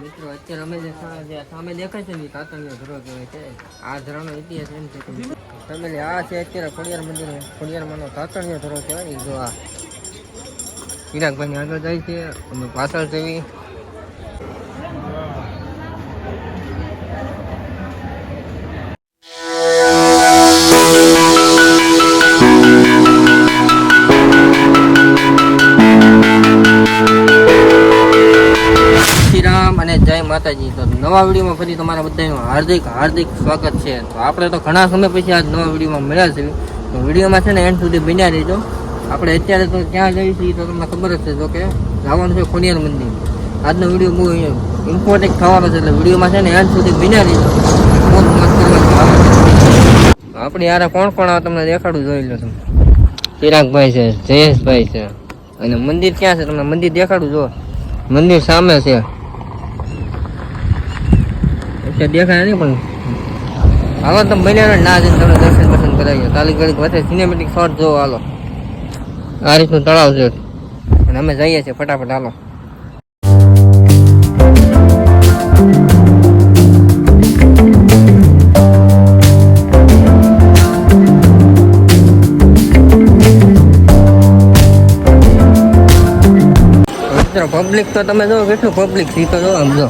મિત્રો, અત્યારે અમે જે સામે દેખાય છે ને તાતણિયો ધરો કહેવાય છે. આ ધરાનો ઇતિહાસ એમ છે તમે આ છે અત્યારે ખોડિયાર મંદિર. ખોડિયારમાંનો તાતણિયો ધરો કહેવાય. જો આ ચિરાગભાઈની આગળ જાય છે, અમે પાછળ જવી નવા વિડીયોમાં ફરી તમારા બધાનું હાર્દિક હાર્દિક સ્વાગત છે. તો આપણે તો ઘણા સમય પછી આજ નવા વિડીયોમાં મળ્યા છે તો વિડીયોમાં છે ને એન્ડ સુધી બન્યા રહેજો. આપણે અત્યારે તો ક્યાં જઈએ છીએ તો તમને ખબર જ છે. જો કે જવાનું છે ખોડિયાર મંદિર. આજનો વીડિયો બહુ ઇમ્પોર્ટન્ટ થવાનો છે એટલે વિડીયોમાં છે ને એન્ડ સુધી બન્યા રહેજો. બહુ મસ્ત આપણે યાર કોણ કોણ તમને દેખાડું જોઈ લો તમે. ચિરાગભાઈ છે, જયેશભાઈ છે. અને મંદિર ક્યાં છે? તમને મંદિર દેખાડું જો. મંદિર સામે છે. એટલે દેખાય નહીં પણ. હાલો, તમે બન્યા ના જઈને તમને દર્શન દર્શન કરાવીએ. તાલી ઘડી વધે સિનેમેટિક શોર્ટ જોવો, હાલો. આ રીતનું તળાવ છે. અને અમે જઈએ છીએ, ફટાફટ, હાલો. પબ્લિક તો તમે જો, કેટલું પબ્લિક છે તો જો આમ જો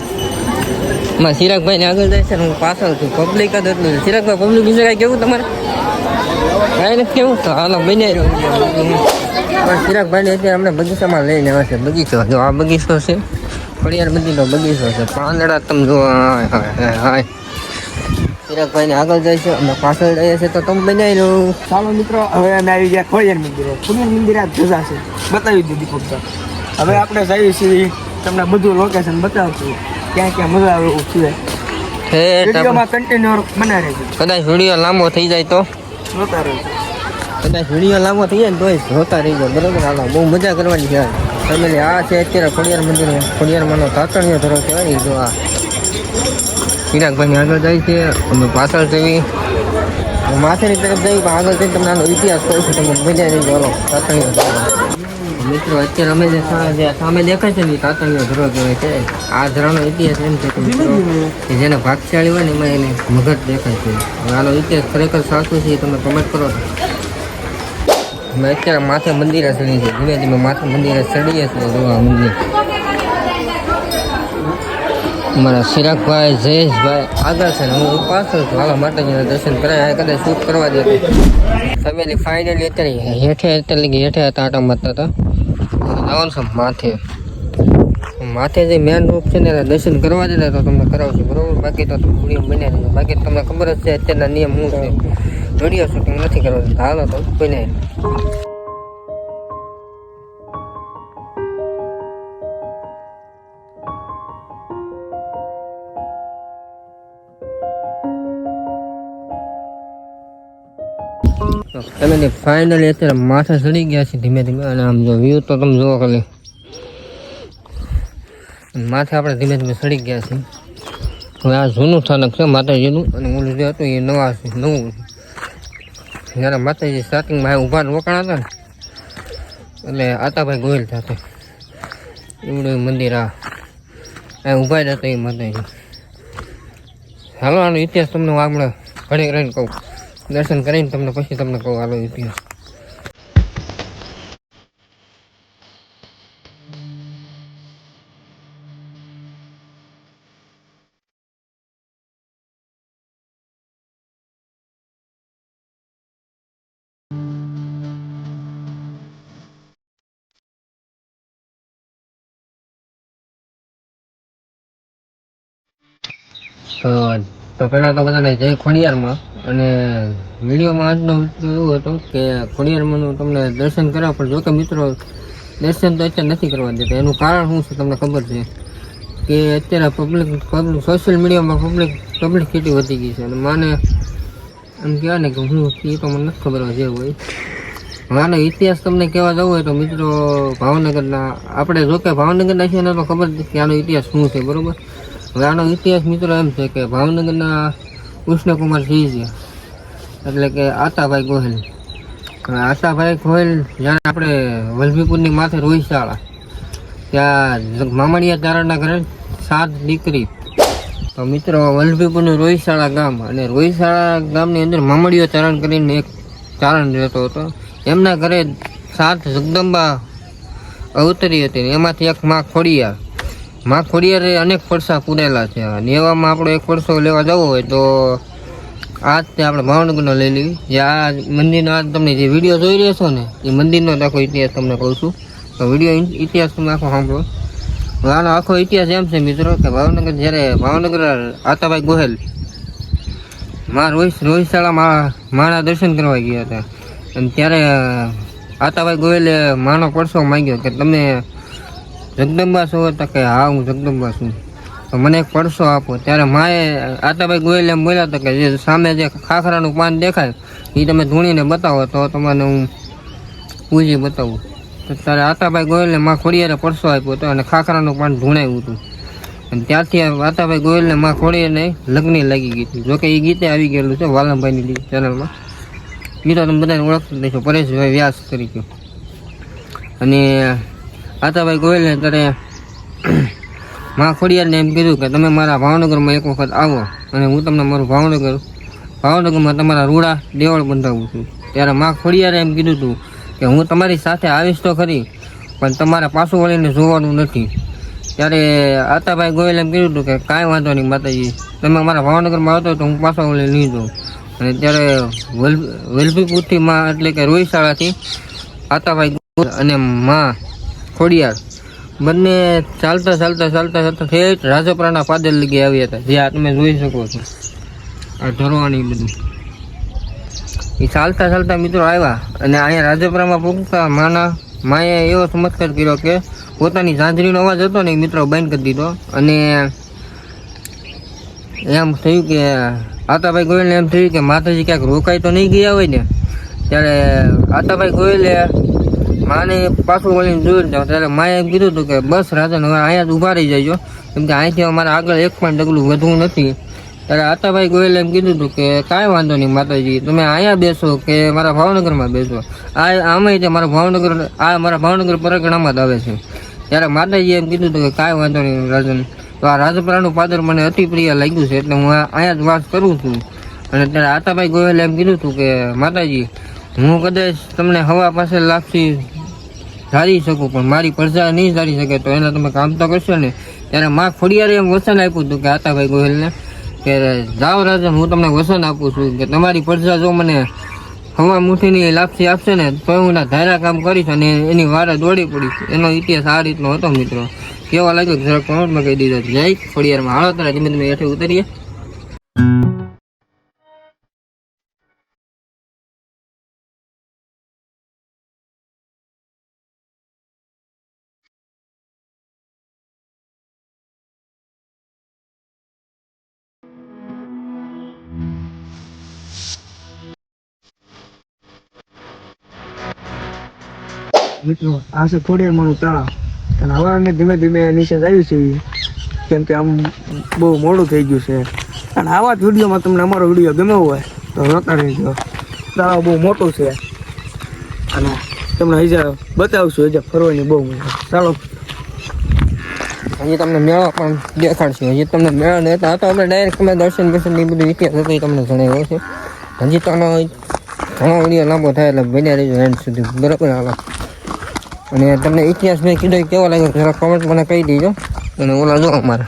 માં સિરાગભાઈ ને આગળ જાય છે હું પાછળ છું. પબ્લિક જ એટલું સિરાગભાઈ પબ્લિક બીજું કાંઈ કેવું તમારે? કાંઈ નથી કેવું તો હાલો બની પણ સિરાગભાઈ ને અત્યારે અમને બગીચામાં લઈને આવે છે. બગીચો, જો આ બગીચો છે. ફળિયાર બધીનો બગીચો છે. પાંદડા તમે જો, હાય ચિરાગભાઈ ને આગળ જાય છે. અમે પાછળ જઈએ છે તો તમે બનાવી લો ચાલો મિત્રો, હવે અમે આવી ગયા ખોડિયાર મંદિરે. ખોડિયાર મંદિર આ ધજા છે. બતાવી દીધી ફક્ત. હવે આપણે જઈએ છીએ. તમને બધું લોકેશન બતાવશું. ક્યાં ક્યાં મજા આવે એવું છે. ઠેઠ વિડીયોમાં કન્ટિન્યુ બનાવી રહેજો કદાચ વીડિયો લાંબો થઈ જાય તો. જોતા રહેજો. કદાચ વીડિયો લાંબો થઈ જાય તોય જોતા રહી જાય બરોબર? હાલો બહુ મજા કરવાની છે. ફેમિલી આ છે અત્યારે ખોડિયાર મંદિર. ખોડિયારમાંનો તાતણિયો ધરો કહેવાય જો આ. ચિરાગભાઈની આગળ જાય છે. અમે પાછળ જવી માથેની તરફ જઈ પણ આગળ જઈને તમને આનો ઇતિહાસ કહું છું. તમે મજા રહી જાઓ હાલો તાતણિયો મિત્રો અત્યારે અમે જે સામે દેખાય છે ને તાતણિયો ધરો કહેવાય છે. આ ધરાનો ઇતિહાસ એમ છે કે જેને ભાગશાળી હોય ને એમાં એને મગજ દેખાય છે. આનો ઇતિહાસ ખરેખર સાચું છે તમે કમેન્ટ કરો. અમે અત્યારે માથે મંદિરે ચડી છે ધીમે ધીમે માથે મંદિરે ચડીએ છીએ જોવા મંદિર. અમારા ચિરાગભાઈ જયેશભાઈ આગળ છે ને હું પાછળ છું. હાલો માતાજીના દર્શન કરાય. કદાચ શૂટ કરવા દે ફેમિલી ફાઇનલી અત્યારે હેઠે અત્યારે હેઠે હતા આટા મારતા હતા. છે માથે. માથે જે મેન રૂપ છે ને, એના દર્શન કરવા દે તો તમને કરાવશું, બરોબર? બાકી તો વીડિયો બને નહીં બાકી તમને ખબર જ છે, અત્યારના નિયમ હું છે? વીડિયો શૂટિંગ નથી કરવા દેતા હાલો, તો બન્યા તમે ફાઇનલી અત્યારે માથા ચડી ગયા છે ધીમે ધીમે, અને આમ જો વ્યૂ તો તમે જુઓ ખાલી. માથે આપણે ધીમે ધીમે ચડી ગયા છીએ હવે આ જૂનું સ્થાનક છે, માતાજીનું, અને ઓલું જે હતું એ નવા છે, નવું જ્યારે માતાજી સ્ટાર્ટિંગમાં ઊભા રોકાણા હતા ને, એટલે આતાભાઈ ગોયલ સાથે. એવડું મંદિર આ. આ ઊભા જ હતા એ માતાજી. હાલો, આનો ઇતિહાસ તમને હું આપણે ઘણી રહીને કહું. દર્શન કરીને તમને પછી તમને કહું હાલો ઇતિહાસ તો તો પહેલાં તો બધાને જય ખોડિયારમાં. અને વિડીયોમાં આજનો એવું હતું કે ખોડિયારમાંનું તમને દર્શન કરાવ, પણ જોકે મિત્રો દર્શન તો અત્યારે નથી કરવા દેતા. એનું કારણ શું છે તમને ખબર છે? કે અત્યારે પબ્લિક પબ્લિક સોશિયલ મીડિયામાં પબ્લિક પબ્લિસિટી વધી ગઈ છે. અને માને એમ કહેવાય ને કે હું, એ તો મને નથી ખબર જે હોય. હવે ઇતિહાસ તમને કહેવા જવું હોય તો મિત્રો ભાવનગરના, આપણે જોકે ભાવનગરના છીએ એને તો ખબર નથી કે આનો ઇતિહાસ શું છે, બરોબર? હવે ઇતિહાસ મિત્રો એમ છે કે ભાવનગરના કૃષ્ણકુમાર સિંહ એટલે કે આતાભાઈ ગોહિલ. આશાભાઈ ગોહિલ જ્યારે આપણે વલભીપુરની માથે રોહિશાળા ત્યાં મામણિયા ચારણના ઘરે સાત દીકરી. તો મિત્રો, વલભીપુરનું રોહિશાળા ગામ અને રોહિશાળા ગામની અંદર મામડીઓ ચારણ કરીને એક ચારણ રહેતો હતો. એમના ઘરે સાત જગદંબા અવતરી હતી એમાંથી એક માં ખોડિયાર. માં ખોડિયારે અનેક પડસા પૂરેલા છે. અને એવામાં આપણો એક પડસો લેવા જવો હોય તો આજ તે આપણે ભાવનગરનો લઈ લેવી જે આ મંદિરનો આજ તમને જે વીડિયો જોઈ રહ્યો છો ને, એ મંદિરનો આખો ઇતિહાસ તમને કહું છું. તો વીડિયો ઇતિહાસ તમે આખો સાંભળો. આનો આખો ઇતિહાસ એમ છે મિત્રો, કે ભાવનગર જ્યારે ભાવનગર આતાભાઈ ગોહેલમાં રોહિત રોહિતશાળામાં માણા દર્શન કરવા ગયા હતા. અને ત્યારે આતાભાઈ ગોહેલે માનો પડસો માંગ્યો કે તમે જગદંબા છો તો કે હા, હું જગદંબા છું. તો મને એક પડસો આપો. ત્યારે માએ આતાભાઈ ગોયલ એમ બોલ્યા હતા કે જે સામે જે ખાખરાનું પાન દેખાય એ તમે ધૂણીને બતાવો, તો તમને હું પૂજી બતાવું. તો ત્યારે આતાભાઈ ગોયલને માં ખોડિયારે પડસો આપ્યો હતો અને ખાખરાનું પાન ધૂણાયું હતું. અને ત્યારથી આ વાતાભાઈ ગોયલને માં ખોડિયાને લગ્ન લાગી ગઈ હતી. જોકે એ ગીતે આવી ગયેલું છે વાલમભાઈની ચેનલમાં. ગીતો તમે બધાને ઓળખતા દેશો પરેશભાઈ વ્યાસ તરીકે. અને આતાભાઈ ગોયલને ત્યારે માં ખોડિયારને એમ કીધું કે તમે મારા ભાવનગરમાં એક વખત આવો અને હું તમને મારું ભાવનગર, ભાવનગરમાં તમારા રૂડા દેવળ બંધાવું છું. ત્યારે માં ખોડિયારે એમ કીધું હતું કે હું તમારી સાથે આવીશ તો ખરી, પણ તમારે પાછું વળીને જોવાનું નથી. ત્યારે આતાભાઈ ગોયલ એમ કીધું હતું કે કાંઈ વાંધો નહીં માતાજી, તમે અમારા ભાવનગરમાં આવતો તો હું પાછો વળી નહીં જાઉં. અને ત્યારે વલભીપુરથી માં એટલે કે રોહિશાળાથી આતાભાઈ અને માં ખોડિયાર. બંને ચાલતા ચાલતા ચાલતા ચાલતા ઠેઠ રાજપરાના પાદર લગી આવ્યા હતા. જે આ તમે જોઈ શકો છો આ ધરવાની બધું. એ ચાલતા ચાલતા મિત્રો આવ્યા અને અહીંયા રાજપરામાં પહોંચતા માના માએ એવો ચમત્કાર કર્યો કે પોતાની ઝાંઝરીનો અવાજ હતો ને મિત્રો બંધ કરી દીધો અને એમ થયું કે આતાભાઈ ગોયલને એમ થયું કે માતાજી ક્યાંક રોકાઈ તો નહીં ગયા હોય ને? ત્યારે આતાભાઈ ગોયલે માને પાછું વળીને જોયું ને ત્યારે માએ એમ કીધું હતું કે બસ રાજન હવે અહીંયા જ ઊભા રહી જજો કેમ કે અહીંથી અમારે આગળ એક પણ ડગલું વધવું નથી. ત્યારે આતાભાઈ ગોયલે એમ કીધું હતું કે કાંઈ વાંધો નહીં માતાજી, તમે અહીંયા બેસો કે મારા ભાવનગરમાં બેસો. આ આમાંય છે મારા ભાવનગર, આ મારા ભાવનગર પરગણામાં જ આવે છે. ત્યારે માતાજીએ એમ કીધું હતું કે કાંઈ વાંધો નહીં રાજન. તો આ રાજપરાનું પાદર મને અતિ પ્રિય લાગ્યું છે, એટલે હું અહીંયા જ વાસ કરું છું. અને ત્યારે આતાભાઈ ગોયલે એમ કીધું હતું કે માતાજી, હું કદાચ તમને હવા પાસે લાગતી ધારી શકું, પણ મારી પ્રજા નહીં ધારી શકે તો એના તમે કામ તો કરશો ને. ત્યારે માં ખોડિયારે એમ વસન આપ્યું હતું કે આતાભાઈ ગોહિલને, કે જાઓ રાજન હું તમને વસન આપું છું કે તમારી પ્રજા જો મને હવા મુઠ્ઠીની લાપસી આપશે ને, તો હું એના ધારા કામ કરીશ અને એની વારે દોડી પડીશ. એનો ઇતિહાસ આ રીતનો હતો મિત્રો. કેવા લાગ્યો? જરાક કોમેન્ટમાં કહી દીધો. જય ખોડિયારમાં હાલો, તારા ધીમે ધીમે હેઠે ઉતરીએ. મિત્રો, આ છે ખોડિયાર માનું તળાવ. અને હવે અમે ધીમે ધીમે નીચે આવ્યું છે કેમ કે આમ બહુ મોડું થઈ ગયું છે. અને આવા જ વિડીયોમાં તમને અમારો વીડિયો ગમ્યો હોય, તો જોતા રહેજો. તળાવ બહુ મોટું છે. અને તમને હજી બતાવશું હજા ફરવાની બહુ મજા. ચાલો. હજી તમને મેળો પણ દેખાડશું. હજી તમને મેળો નહોતા તો આપણે ડાયરેક્ટ અમે દર્શન દર્શન એ બધું ઇતિહાસ હતો તમને જણાવ્યો છે. હજી તો ઘણો વીડિયો લાંબો થાય એટલે બન્યા રહેજો એન્ડ સુધી. બરાબર, હાલો. અને તમને ઇતિહાસ મેં કીધો કેવો લાગ્યો જરા કોમેન્ટ મને કહી દેજો. અને ઓલા જો અમારે.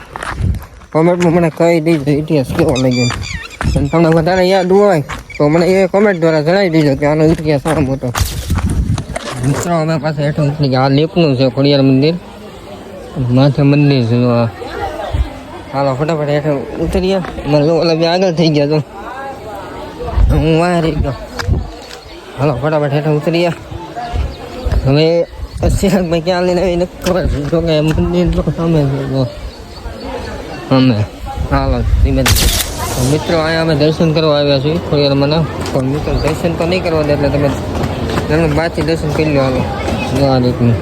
કોમેન્ટમાં મને કહી દેજો ઇતિહાસ કેવો લાગ્યો. અને તમને વધારે યાદ હોય તો મને એ કોમેન્ટ દ્વારા જણાવી દેજો કે આનો ઇતિહાસ આમ હતો. મિત્રો, અમે પાસે હેઠળ ઉતરી આ લેપનું છે ખોડિયાર મંદિર. માથે મંદિર છે હાલો, ફટાફટ હેઠળ ઉતરીએ મને ઓલા બે આગળ થઈ ગયા તો. હું વાહ રહી ગયો. હાલો, ફટાફટ હેઠળ ઉતરીએ હવે સિરાગભાઈ ક્યાં લઈને આવી નથી ખબર જો કે મંદિર તો સામે અમે હાલો ધીમે મિત્રો અહીંયા અમે દર્શન કરવા આવ્યા છીએ વાર મને પણ મિત્રો દર્શન તો નહીં કરવા દે એટલે તમે તમે બહારથી દર્શન કરી લો હાલો જો આ રીતનું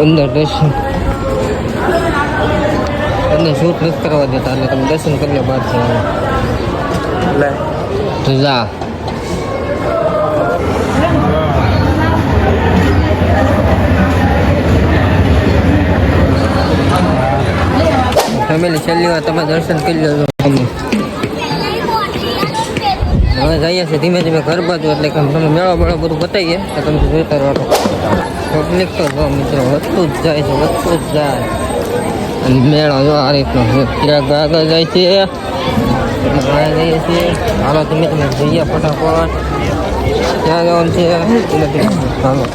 અંદર દર્શન તમને શૂટ નથી કરવા દેતા એટલે તમે દર્શન કરી લો એટલે તો જા ફેમિલી છેલ્લી વાર તમે દર્શન કરી લેજો તમે હવે જઈએ છીએ ધીમે ધીમે ઘર બાજુ, એટલે કે તમે મેળો મેળો બધું બતાવીએ, તો તમે જોતા રહો. પબ્લિક તો જો મિત્રો વધતું જ જાય છે વધતું જ જાય. અને મેળો જો આ રીતનો છે. ત્યાં આગળ જાય છે. અને ત્યાં જઈએ છીએ. હાલો, ધીમે ધીમે જઈએ ફટાફટ. ક્યાં જવાનું છે? ધીમે ધીમે. હાલો.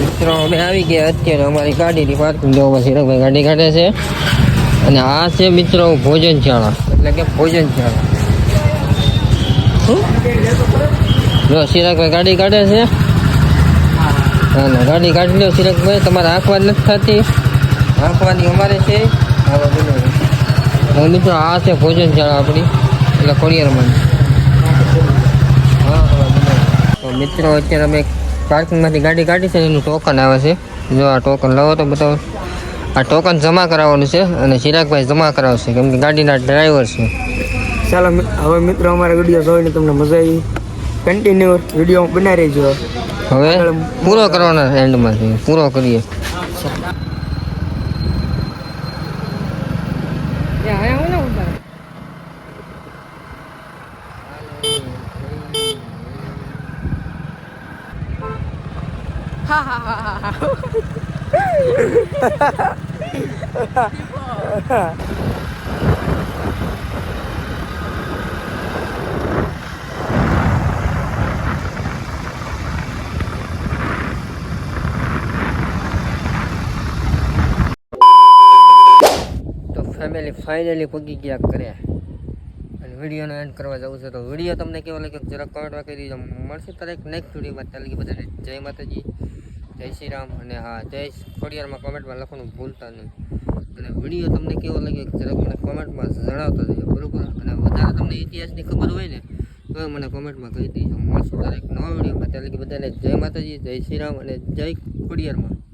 મિત્રો, અમે આવી ગયા અત્યારે અમારી ગાડીની પાર્કિંગ જોવા. સિરકભાઈ ગાડી કાઢે છે. અને આ છે મિત્રો ભોજનશાળા એટલે કે ભોજનશાળા શું? જો સિરાકભાઈ ગાડી કાઢે છે. હા ના, ગાડી કાઢી લો સિરકભાઈ તમારે આંખવા નથી થતી. આંખવાની અમારે છે. હવે મિત્રો આ છે ભોજનશાળા આપણી. એટલે ખોડિયારમાં તો મિત્રો અત્યારે અમે પાર્કિંગમાંથી ગાડી કાઢી છે એનું ટોકન આવે છે. જો આ ટોકન લાવો તો બતાવો. આ ટોકન જમા કરાવવાનું છે અને ચિરાગભાઈ જમા કરાવશે કેમ કે ગાડીના ડ્રાઈવર છે. ચાલો હવે મિત્રો અમારા વીડિયો જોઈને તમને મજા આવી. કન્ટિન્યુ વીડિયો બનાવી રહેજો. હવે પૂરો કરવાના એન્ડમાં છે પૂરો કરીએ. તો ફેમિલી ફાઇનલી પગી ગયા કરે અને વિડીયોનો એન્ડ કરવા જવું છે, તો વીડિયો તમને કેવો લાગ્યો જરાક કમેન્ટમાં કહી દીધો મળશે તારે એક નેક્સ્ટ વિડીયોમાં ત્યાં લગી બધાને જય માતાજી, જય શ્રી રામ. અને હા, જય ખોડિયારમાં કોમેન્ટમાં લખવાનું ભૂલતા નહીં. અને વીડિયો તમને કેવો લાગ્યો જરાક મને કોમેન્ટમાં જણાવતા જજો બરાબર? અને વધારે તમને ઇતિહાસની ખબર હોય ને, તો મને કોમેન્ટમાં કહી દેજો. મળશું એક નવા વિડીયોમાં ત્યાં લગી બધાને જય માતાજી, જય શ્રી રામ અને જય ખોડિયારમાં.